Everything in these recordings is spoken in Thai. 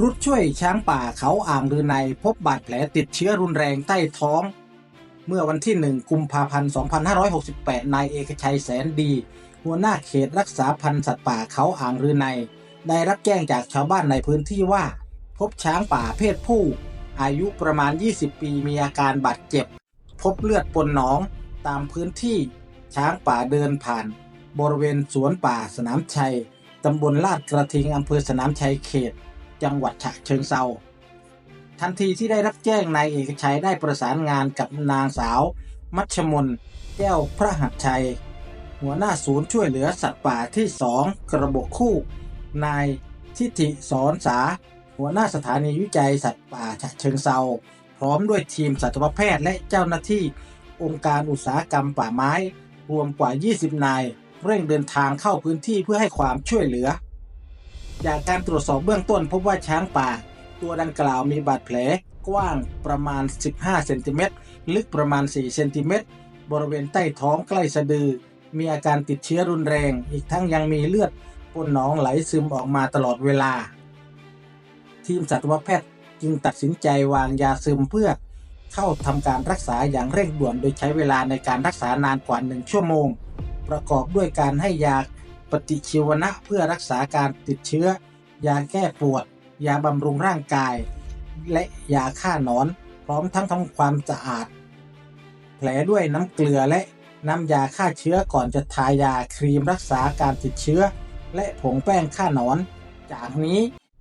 รุดช่วยช้างป่าเขาอ่างรือในพบบาดแผลติดเชื้อรุนแรงใต้ท้อง เมื่อวันที่ 1 กุมภาพันธ์ 2568 นายเอกชัยแสนดี หัวหน้าเขตรักษาพันธุ์สัตว์ป่าเขาอ่างรือใน ได้รับแจ้งจากชาวบ้านในพื้นที่ว่า พบช้างป่าเพศผู้ อายุประมาณ 20 ปีมีอาการบาดเจ็บ พบเลือดปนหนอง ตามพื้นที่ช้างป่าเดินผ่าน บริเวณสวนป่าสนามชัยตำบลลาดกระทิงอำเภอสนามชัยเขต จังหวัดฉะเชิงเซาทันทีที่ได้รับแจ้งนายเอกชัยได้ประสานงานกับนางสาว มัชมน แก้วพระหัตชัย หัวหน้าศูนย์ช่วยเหลือสัตว์ป่าที่สองกระบอกคู่ นายทิติสอนสา หัวหน้าสถานีวิจัยสัตว์ป่าฉะเชิงเซาพร้อมด้วยทีมสัตวแพทย์และเจ้าหน้าที่องค์การอุตสาหกรรมป่าไม้ รวมกว่า 20 นาย เร่งเดินทางเข้าพื้นที่เพื่อให้ความช่วยเหลือ จากการตรวจสอบเบื้องต้นพบว่าช้างป่า ตัวดังกล่าวมีบาดแผลกว้างประมาณ 15 เซนติเมตร ลึกประมาณ 4 เซนติเมตร บริเวณใต้ท้องใกล้สะดือ มีอาการติดเชื้อรุนแรง อีกทั้งยังมีเลือดปนหนองไหลซึมออกมาตลอดเวลา ทีมสัตวแพทย์จึงตัดสินใจวางยาซึมเพื่อเข้าทำการรักษาอย่างเร่งด่วน โดยใช้เวลาในการรักษานานกว่า 1 ชั่วโมง ประกอบด้วยการให้ยา ปฏิชีวนะเพื่อรักษาการติดเชื้อ ยาแก้ปวด ยาบำรุงร่างกาย และยาฆ่าหนอน พร้อมทั้งทำความสะอาด แผลด้วยน้ำเกลือและน้ำยาฆ่าเชื้อก่อนจะทายาครีมรักษาการติดเชื้อ และผงแป้งฆ่าหนอน จากนี้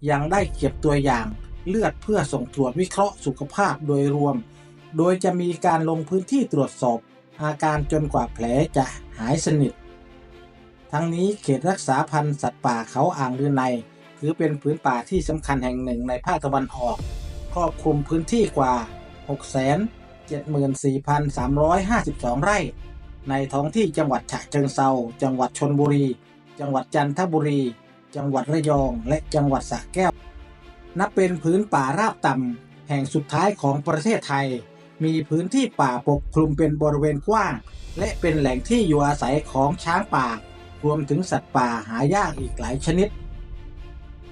ยังได้เก็บตัวอย่างเลือดเพื่อส่งตรวจวิเคราะห์สุขภาพโดยรวม โดยจะมีการลงพื้นที่ตรวจสอบ อาการจนกว่าแผลจะหายสนิท ทั้งนี้เขตรักษาพันธุ์สัตว์ป่าเขาอ่างลือใน ถือเป็นพื้นป่าที่สำคัญแห่งหนึ่งในภาคตะวันออก ครอบคลุมพื้นที่กว่า 674,352 ไร่ ในท้องที่จังหวัดฉะเชิงเซา จังหวัดชนบุรี จังหวัดจันทบุรี จังหวัดระยอง และจังหวัดสระแก้ว นับเป็นพื้นป่าราบต่ำแห่งสุดท้ายของประเทศไทย มีพื้นที่ป่าปกคลุมเป็นบริเวณกว้าง และเป็นแหล่งที่อยู่อาศัยของช้างป่า รวมถึงสัตว์ป่าหายากอีกหลายชนิด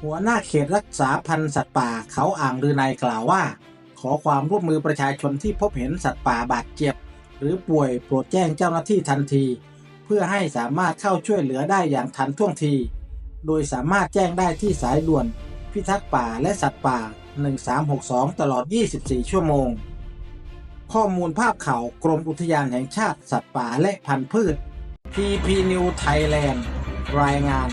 หัวหน้าเขตรักษาพันธุ์สัตว์ป่าเขาอ่างลือนายกล่าวว่า ขอความร่วมมือประชาชนที่พบเห็นสัตว์ป่าบาดเจ็บ หรือป่วยโปรดแจ้งเจ้าหน้าที่ทันที เพื่อให้สามารถเข้าช่วยเหลือได้อย่างทันท่วงที โดยสามารถแจ้งได้ที่สายด่วน พิทักษ์ป่าและสัตว์ป่า 1362 ตลอด 24 ชั่วโมงข้อมูลภาพข่าวกรมอุทยานแห่งชาติสัตว์ป่าและพันธุ์พืช PP New Thailand รายงาน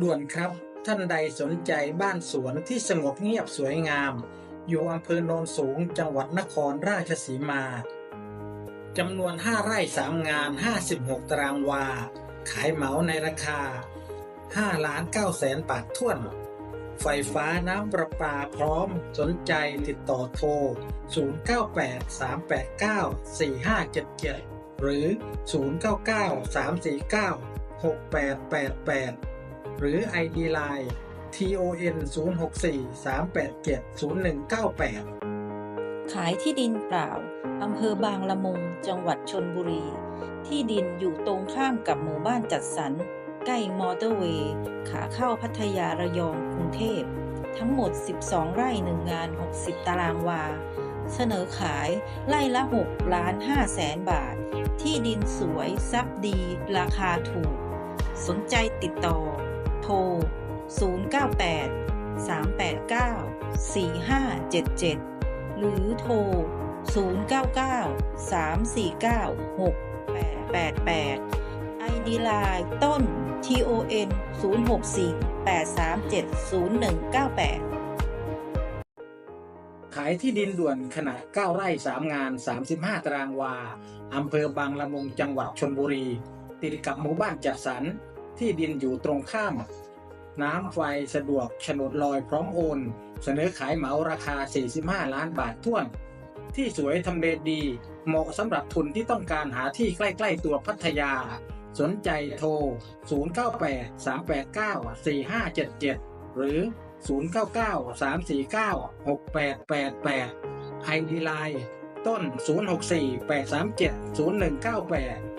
ด่วนครับ ท่านใดสนใจบ้านสวนที่สงบเงียบสวยงาม อยู่อำเภอโนนสูงจังหวัดนครราชสีมาจำนวน 5 ไร่ 3 งาน 56 ตารางวา ขายเหมาในราคา 5 ล้าน9แสนบาทท้วน ไฟฟ้าน้ำประปาพร้อมสนใจติดต่อโทร 0983894577 หรือ 0993496888 หรือ ID Line TON 064 387 0198 ขายที่ดินเปล่า อำเภอบางละมุง จังหวัดชนบุรี ที่ดินอยู่ตรงข้ามกับหมู่บ้านจัดสรร ใกล้มอเตอร์เวย์ ขาเข้าพัทยาระยองกรุงเทพ ทั้งหมด 12 ไร่หนึ่งงาน 60 ตารางวา เสนอขายไร่ละ6ล้าน5แสนบาท ที่ดินสวยซับดี ราคาถูก สนใจติดต่อ โทร 098 389 4577 หรือโทร 099 349 6888 ID Line ต้น TON 064 837 0198 ขายที่ดินด่วนขนาด 9 ไร่ 3 งาน 35 ตารางวา อำเภอบางละมุงจังหวัดชนบุรี ติดกับหมู่บ้านจัดสรร ที่ดินอยู่ตรงข้าม น้ำไฟสะดวกฉนดลอยพร้อมโอน เสนอขายเหมาราคา 45 ล้านบาทท้วน ที่สวยทำเลดี เหมาะสำหรับทุนที่ต้องการหาที่ใกล้ ๆ ตัวพัทยา สนใจโทร 098 389 4577 หรือ 099 349 6888 ID Line ต้น 064 837 0198